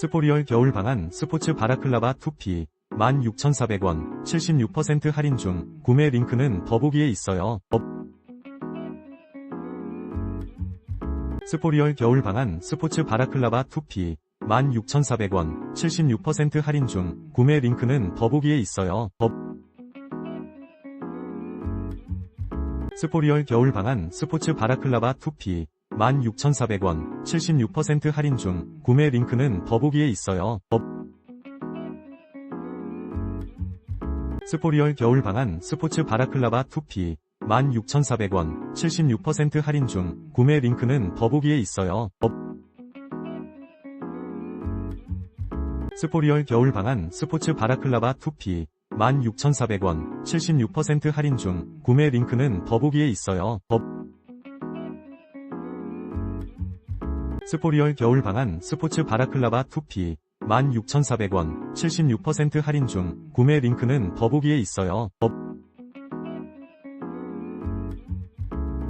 스포리얼 겨울 방안 스포츠 바라클라바 2P 16,400원 76% 할인 중 구매 링크는 더보기에 있어요. 더- 스포리얼 겨울 방안 스포츠 바라클라바 2P 16,400원 76% 할인 중 구매 링크는 더보기에 있어요. 더- 스포리얼 겨울 방안 스포츠 바라클라바 2P 16,400원 76% 할인 중 구매 링크는 더보기에 있어요. 더- 스포리얼 겨울 방안 스포츠 바라클라바 2P 16,400원 76% 할인 중 구매 링크는 더보기에 있어요. 더- 스포리얼 겨울 방안 스포츠 바라클라바 2P 16,400원 76% 할인 중 구매 링크는 더보기에 있어요. 더- 스포리얼 겨울 방안 스포츠 바라클라바 2P 16,400원 76% 할인 중 구매 링크는 더보기에 있어요. 더-